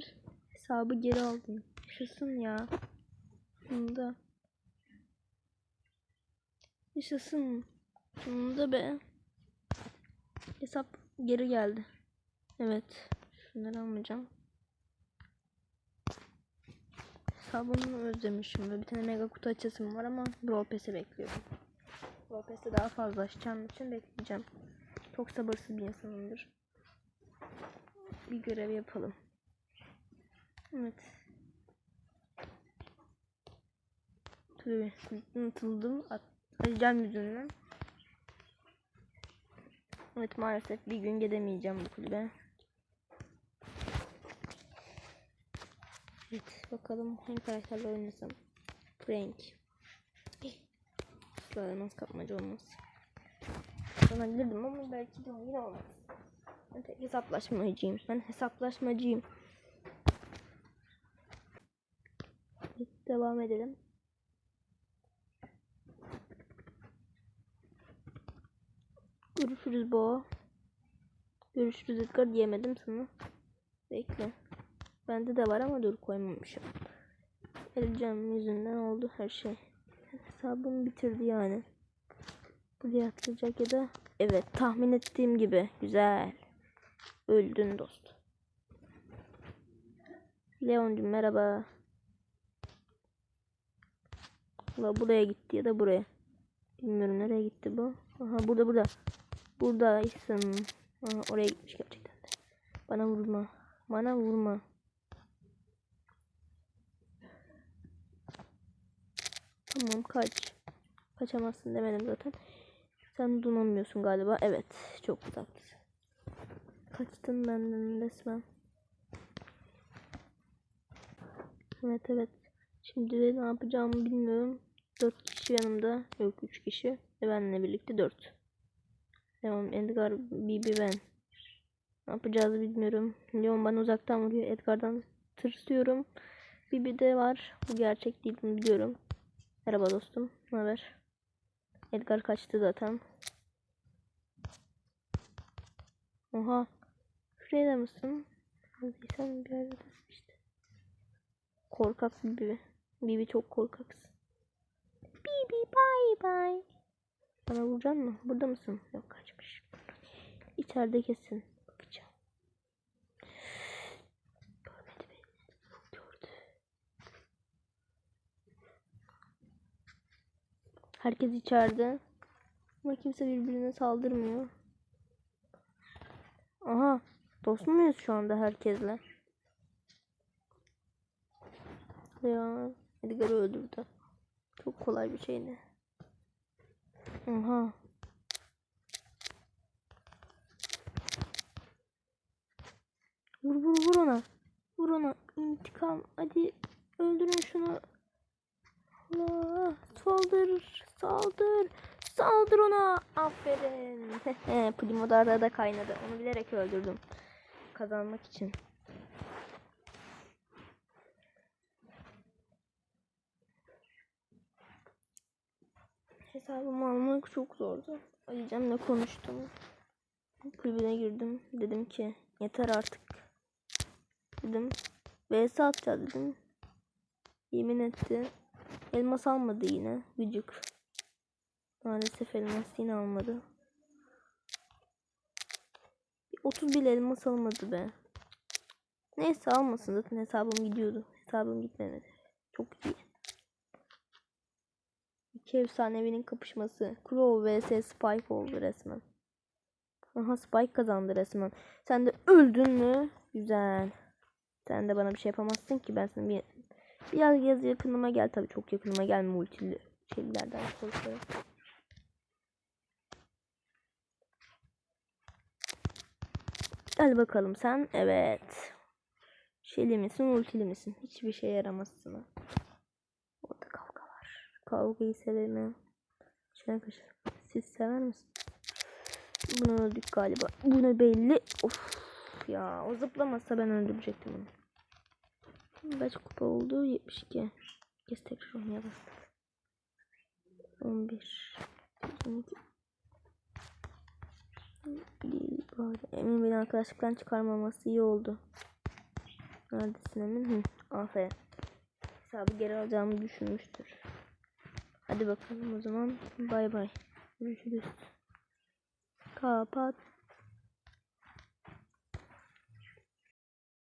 Tamamdır. Hesabı geri aldım. Yaşasın ya. Bunda. Yaşasın. Bunda be. Hesap geri geldi. Evet. Şunları almayacağım. Hesabımı özlemişim. Ve bir tane mega kutu açasım var ama Brawl Pass'i bekliyorum. Brawl Pass'te daha fazla açacağım için bekleyeceğim. Çok sabırsız bir insanımdır. Bir görev yapalım. Evet. Tabii unutuldım. At- Arayacağım yüzünden. Evet maalesef bir gün gidemeyeceğim bu kulübe. Evet bakalım hangi karakterle oynasam. Frank. Sığınmaz kapmaca olmaz. Oynayabilirdim ama belki de yine olmaz. Ben tek hesaplaşmacıyım. Ben hesaplaşmacıyım. Evet, devam edelim. Görüşürüz Bo. Görüşürüz Edgar diyemedim sana. Bekle. Bende de var ama dur koymamışım. Elcem yüzünden oldu her şey. Hesabımı bitirdi yani. Buraya atılacak ya da evet tahmin ettiğim gibi güzel. Öldün dost. Leoncum merhaba. Valla buraya gitti ya da buraya. Bilmiyorum nereye gitti bu. Aha burada burada. Buradaysın. Aha, oraya gitmiş gerçekten de. Bana vurma. Bana vurma. Tamam kaç. Kaçamazsın demedim zaten. Sen donanmıyorsun galiba. Evet. Çok uzaksın. Kaçtın benden resmen. Evet evet. Şimdi ne yapacağımı bilmiyorum. 4 kişi yanımda. Yok 3 kişi. Ve benimle birlikte 4. Tamam Edgar, Bibi ben. Ne yapacağızı bilmiyorum. Leon bana uzaktan vuruyor. Edgar'dan tırsıyorum. Bibi de var. Bu gerçek değil bunu biliyorum. Merhaba dostum. Ne haber? Edgar kaçtı zaten. Oha. Şuraya mısın? Sen bir yerde işte. Korkak Bibi. Bibi çok korkaksın. Bibi bye bye. Bana vuracaksın mı? Burada mısın? Yok kaçmış. İçeride kesin. Bakacağım. Herkes içeride. Ama kimse birbirine saldırmıyor. Aha. Dost muyuz şu anda herkesle? Ya Edgar'ı öldürdü. Çok kolay bir şeydi. Aha. Vur vur vur ona. Vur ona. İntikam. Hadi öldürün şunu. Allah. Saldır. Saldır. Saldır ona. Aferin. Primo da arada kaynadı. Onu bilerek öldürdüm. Kazanmak için. Hesabımı almak çok zordu. Alican'la konuştum. Kulübüne girdim. Dedim ki yeter artık. Dedim. VS atacağız dedim. Yemin etti. Elmas almadı yine. Gıcık. Maalesef elmas yine almadı. 30 bile elmas almadı be. Neyse almasın zaten hesabım gidiyordu. Hesabım gitmedi. Çok iyi. İki efsanevinin kapışması. Crow vs Spike oldu resmen. Aha Spike kazandı resmen. Sen de öldün mü? Güzel. Sen de bana bir şey yapamazsın ki ben sana bir biraz yaz yakınıma gel tabii çok yakınıma gelme ultili şeylerden korkuyorum. Gel bakalım sen. Evet. Şeyli misin, ultili misin? Hiçbir şey yaramazsın. Kavgayı severim. Şuna kaçır. Siz sever misin? Bunu öldük galiba. Bunu belli. Of ya. O zıplamasa ben öldürecektim onu. Kaç kupa oldu? 72. Kes tekrar onu yapalım. 11. 12. Değil bari. Emin beni arkadaşlıktan çıkarmaması iyi oldu. Neredesin Emin? Hı, aferin. Hesabı geri alacağımı düşünmüştür. Hadi bakalım o zaman. Bay bay. Görüşürüz. Kapat.